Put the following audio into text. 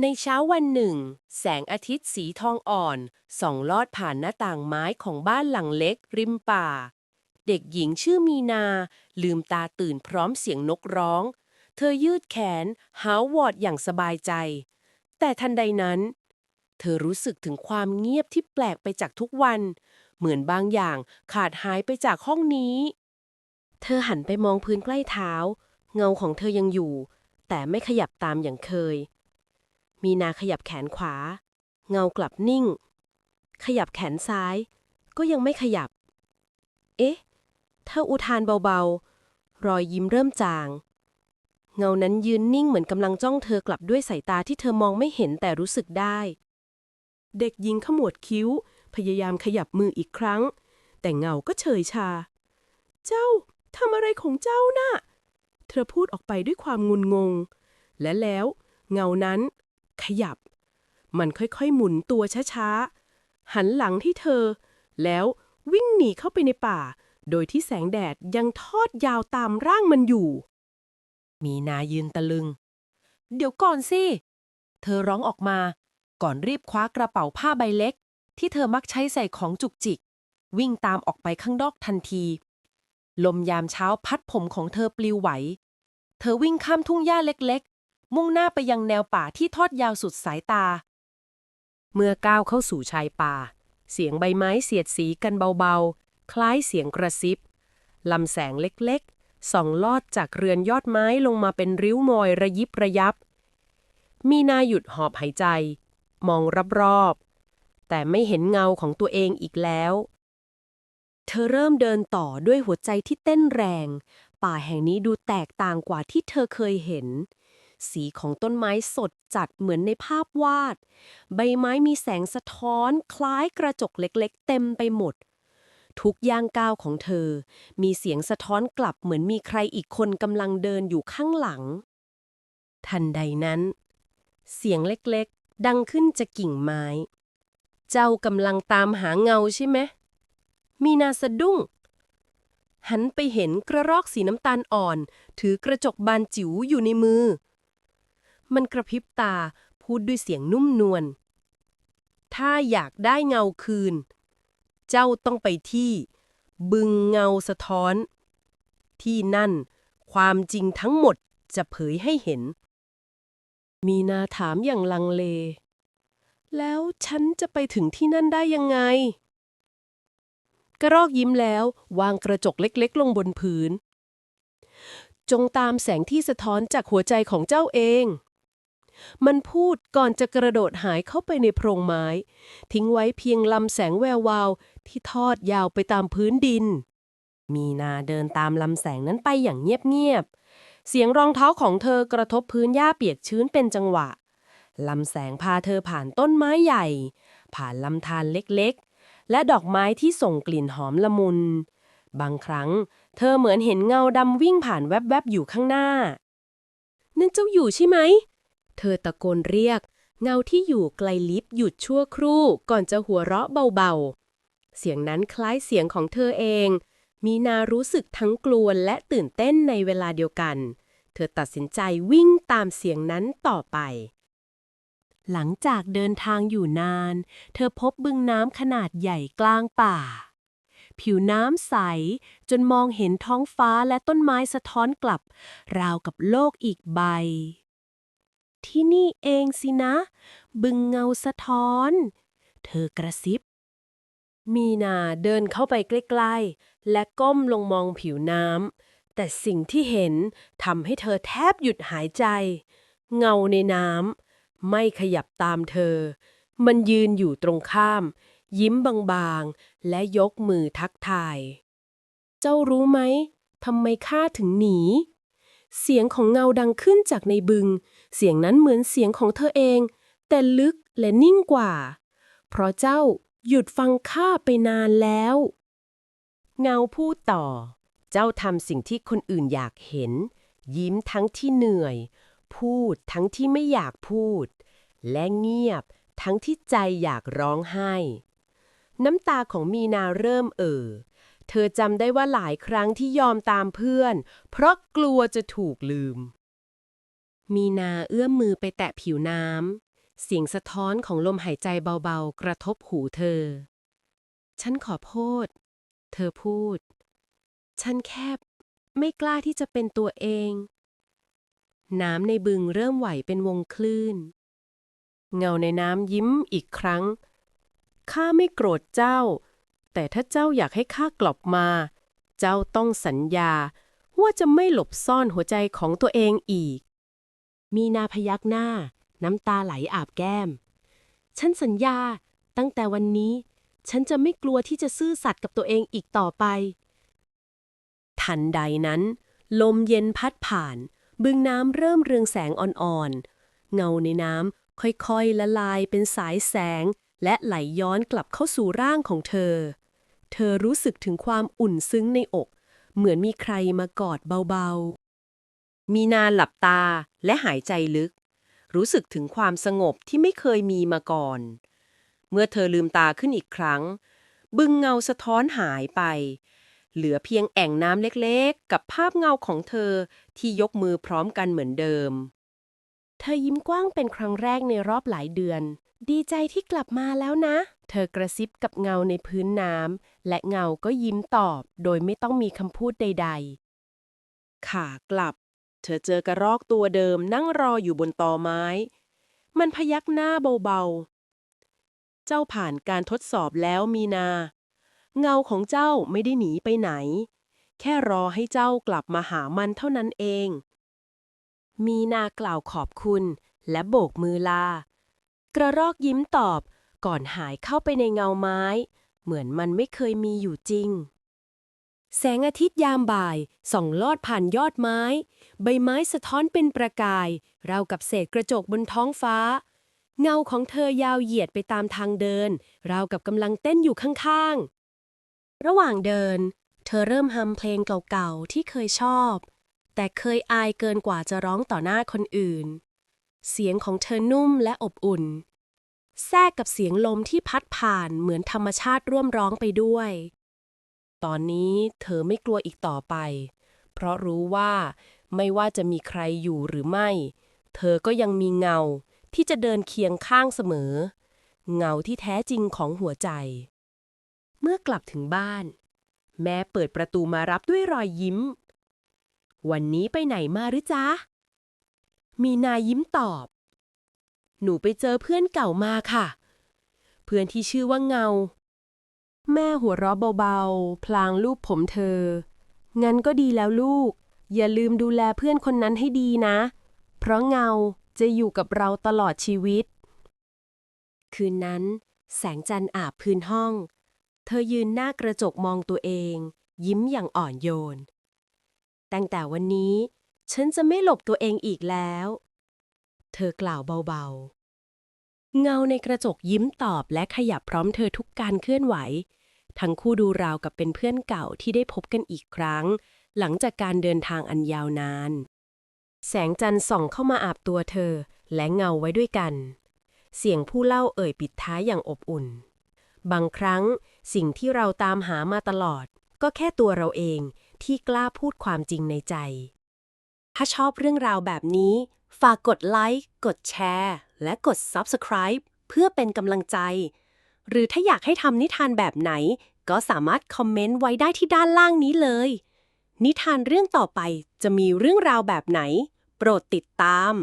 ในเช้าวันหนึ่ง แสงอาทิตย์สีทองอ่อนส่องลอดผ่านหน้าต่างไม้ของบ้านหลังเล็ก ริมป่า เด็กหญิงชื่อมีนา ลืมตาตื่นพร้อมเสียงนกร้อง เธอยืดแขน หาวอดอย่างสบายใจ แต่ทันใดนั้น เธอรู้สึกถึงความเงียบที่แปลกไปจากทุกวัน เหมือนบางอย่างขาดหายไปจากห้องนี้ เธอหันไปมองพื้นใกล้เท้า เงาของเธอยังอยู่ แต่ไม่ขยับตามอย่างเคย มีนาขยับแขนขวา เงากลับนิ่ง ขยับแขนซ้าย ก็ยังไม่ขยับ เอ๊ะเธออุทานเบาๆ รอยยิ้มเริ่มจาง เงานั้นยืนนิ่งเหมือนกำลังจ้องเธอกลับด้วยสายตาที่เธอมองไม่เห็นแต่รู้สึกได้ เด็กหญิงขมวดคิ้ว พยายามขยับมืออีกครั้ง แต่เงาก็เฉยชา เจ้าทำอะไรของเจ้าน่ะเธอพูดออกไปด้วยความงุนงง และแล้ว เงานั้น ขยับ มันค่อยๆหมุนตัวช้าๆ หันหลังที่เธอ แล้ววิ่งหนีเข้าไปในป่า โดยที่แสงแดดยังทอดยาวตามร่างมันอยู่ มีนายืนตะลึง เดี๋ยวก่อนสิ เธอร้องออกมาก่อนรีบคว้ากระเป๋าผ้าใบเล็ก ที่เธอมักใช้ใส่ของจุกจิก วิ่งตามออกไปข้างนอกทันที ลมยามเช้าพัดผมของเธอปลิวไหว เธอวิ่งข้ามทุ่งหญ้าเล็กๆ มุ่งหน้าไปยังแนวป่าที่ทอดยาวสุดสายตา เมื่อก้าวเข้าสู่ชายป่า เสียงใบไม้เสียดสีกันเบาๆ คล้ายเสียงกระซิบลำแสงเล็กๆ ส่องลอดจากเรือนยอดไม้ลงมาเป็นริ้วมอยระยิบระยับ มีนาหยุดหอบหายใจ มองรอบๆ แต่ไม่เห็นเงาของตัวเองอีกแล้ว เธอเริ่มเดินต่อด้วยหัวใจที่เต้นแรง ป่าแห่งนี้ดูแตกต่างกว่าที่เธอเคยเห็น สีของต้นไม้สดจัดเหมือนในภาพวาด ใบไม้มีแสงสะท้อนคล้ายกระจกเล็กๆ เต็มไปหมด ทุกย่างก้าวของเธอ มีเสียงสะท้อนกลับเหมือนมีใครอีกคนกำลังเดินอยู่ข้างหลัง ทันใดนั้น เสียงเล็กๆ ดังขึ้นจากกิ่งไม้ เจ้ากำลังตามหาเงาใช่ไหม มีนาสะดุ้งหันไปเห็นกระรอกสีน้ำตาลอ่อน ถือกระจกบานจิ๋วอยู่ในมือ มันกระพริบตา พูดด้วยเสียงนุ่มนวล ถ้าอยากได้เงาคืน เจ้าต้องไปที่ บึงเงาสะท้อน ที่นั่น ความจริงทั้งหมดจะเผยให้เห็น มีนาถามอย่างลังเล แล้วฉันจะไปถึงที่นั่นได้ยังไง กระรอกยิ้มแล้ววางกระจกเล็กๆ ลงบนพื้นจงตามแสงที่สะท้อนจากหัวใจของเจ้าเอง มันพูดก่อนจะกระโดดหายเข้าไปในโพรงไม้ ทิ้งไว้เพียงลำแสงแวววาวที่ทอดยาวไปตามพื้นดิน มีนาเดินตามลำแสงนั้นไปอย่างเงียบๆ เสียงรองเท้าของเธอกระทบพื้นหญ้าเปียกชื้นเป็นจังหวะ ลำแสงพาเธอผ่านต้นไม้ใหญ่ ผ่านลำธารเล็กๆ และดอกไม้ที่ส่งกลิ่นหอมละมุน บางครั้งเธอเหมือนเห็นเงาดำวิ่งผ่านแวบๆ อยู่ข้างหน้า นั่นเจ้าอยู่ใช่ไหม เธอตะโกนเรียก เงาที่อยู่ไกลลิบหยุดชั่วครู่ก่อนจะหัวเราะเบาๆ เสียงนั้นคล้ายเสียงของเธอเอง มีนารู้สึกทั้งกลัวและตื่นเต้นในเวลาเดียวกัน เธอตัดสินใจวิ่งตามเสียงนั้นต่อไป หลังจากเดินทางอยู่นาน เธอพบบึงน้ำขนาดใหญ่กลางป่าผิวน้ำใส จนมองเห็นท้องฟ้าและต้นไม้สะท้อนกลับ ราวกับโลกอีกใบ ที่นี่เองสินะ บึงเงาสะท้อน เธอกระซิบ มีนาเดินเข้าไปใกล้ๆ และก้มลงมองผิวน้ำ แต่สิ่งที่เห็นทำให้เธอแทบหยุดหายใจ เงาในน้ำไม่ขยับตามเธอ มันยืนอยู่ตรงข้าม ยิ้มบางๆ และยกมือทักทาย เจ้ารู้ไหมทำไมข้าถึงหนี เสียงของเงาดังขึ้นจากในบึง เสียงนั้นเหมือนเสียงของเธอเอง แต่ลึกและนิ่งกว่า เพราะเจ้าหยุดฟังข้าไปนานแล้ว เงาพูดต่อ เจ้าทำสิ่งที่คนอื่นอยากเห็น ยิ้มทั้งที่เหนื่อย พูดทั้งที่ไม่อยากพูด และเงียบทั้งที่ใจอยากร้องไห้ น้ำตาของมีนาเริ่มเอ่อเธอจำได้ว่าหลายครั้งที่ยอมตามเพื่อน เพราะกลัวจะถูกลืม มีนาเอื้อมมือไปแตะผิวน้ำ เสียงสะท้อนของลมหายใจเบาๆ กระทบหูเธอ ฉันขอโทษ เธอพูด ฉันแคบ ไม่กล้าที่จะเป็นตัวเอง น้ำในบึงเริ่มไหวเป็นวงคลื่น เงาในน้ำยิ้มอีกครั้ง ข้าไม่โกรธเจ้า แต่ถ้าเจ้าอยากให้ข้ากลับมา เจ้าต้องสัญญาว่าจะไม่หลบซ่อนหัวใจของตัวเองอีก มีนาพยักหน้า น้ำตาไหลอาบแก้ม ฉันสัญญา ตั้งแต่วันนี้ ฉันจะไม่กลัวที่จะซื่อสัตย์กับตัวเองอีกต่อไป ทันใดนั้น ลมเย็นพัดผ่าน บึงน้ำเริ่มเรืองแสงอ่อนๆ เงาในน้ำค่อยๆ ละลายเป็นสายแสง และไหลย้อนกลับเข้าสู่ร่างของเธอ เธอรู้สึกถึงความอุ่นซึ้งในอก เหมือนมีใครมากอดเบาๆ มีนาหลับตาและหายใจลึก รู้สึกถึงความสงบที่ไม่เคยมีมาก่อน เมื่อเธอลืมตาขึ้นอีกครั้ง บึงเงาสะท้อนหายไป เหลือเพียงแอ่งน้ำเล็กๆ กับภาพเงาของเธอที่ยกมือพร้อมกันเหมือนเดิม เธอยิ้มกว้างเป็นครั้งแรกในรอบหลายเดือน ดีใจที่กลับมาแล้วนะ เธอกระซิบกับเงาในพื้นน้ำและเงาก็ยิ้มตอบ โดยไม่ต้องมีคำพูดใด ๆ ขากลับ เธอเจอกระรอกตัวเดิมนั่งรออยู่บนตอไม้ มันพยักหน้าเบาๆ เจ้าผ่านการทดสอบแล้วมีนา เงาของเจ้าไม่ได้หนีไปไหน แค่รอให้เจ้ากลับมาหามันเท่านั้นเอง มีนากล่าวขอบคุณและโบกมือลา กระรอกยิ้มตอบก่อนหายเข้าไปในเงาไม้ เหมือนมันไม่เคยมีอยู่จริง แสงอาทิตย์ยามบ่ายส่องลอดผ่านยอดไม้ ใบไม้สะท้อนเป็นประกาย ราวกับเศษกระจกบนท้องฟ้า เงาของเธอยาวเหยียดไปตามทางเดิน ราวกับกำลังเต้นอยู่ข้างๆ ระหว่างเดิน เธอเริ่มฮัมเพลงเก่าๆ ที่เคยชอบ แต่เคยอายเกินกว่าจะร้องต่อหน้าคนอื่น เสียงของเธอนุ่มและอบอุ่น แทรกกับเสียงลมที่พัดผ่านเหมือนธรรมชาติร่วมร้องไปด้วย ตอนนี้เธอไม่กลัวอีกต่อไป เพราะรู้ว่าไม่ว่าจะมีใครอยู่หรือไม่ เธอก็ยังมีเงาที่จะเดินเคียงข้างเสมอ เงาที่แท้จริงของหัวใจ เมื่อกลับถึงบ้าน แม่เปิดประตูมารับด้วยรอยยิ้ม วันนี้ไปไหนมาหรือจ๊ะ มีนายิ้มตอบ หนูไปเจอเพื่อนเก่ามาค่ะ เพื่อนที่ชื่อว่าเงา แม่หัวเราะเบาๆ พลางลูบผมเธอ งั้นก็ดีแล้วลูก อย่าลืมดูแลเพื่อนคนนั้นให้ดีนะ เพราะเงาจะอยู่กับเราตลอดชีวิต คืนนั้น แสงจันทร์อาบพื้นห้อง เธอยืนหน้ากระจกมองตัวเอง ยิ้มอย่างอ่อนโยน ตั้งแต่วันนี้ ฉันจะไม่หลบตัวเองอีกแล้ว เธอกล่าวเบาๆ เงาในกระจกยิ้มตอบและขยับพร้อมเธอทุกการเคลื่อนไหว ทั้งคู่ดูราวกับเป็นเพื่อนเก่าที่ได้พบกันอีกครั้ง หลังจากการเดินทางอันยาวนาน แสงจันทร์ส่องเข้ามาอาบตัวเธอ และเงาไว้ด้วยกัน เสียงผู้เล่าเอ่ยปิดท้ายอย่างอบอุ่น บางครั้งสิ่งที่เราตามหามาตลอด ก็แค่ตัวเราเองที่กล้าพูดความจริงในใจ ถ้าชอบเรื่องราวแบบนี้ ฝากกดไลค์ กดแชร์ และกด Subscribe เพื่อเป็นกำลังใจ หรือถ้าอยากให้ทำนิทานแบบไหน ก็สามารถคอมเมนต์ไว้ได้ที่ด้านล่างนี้เลย นิทานเรื่องต่อไปจะมีเรื่องราวแบบไหน โปรดติดตาม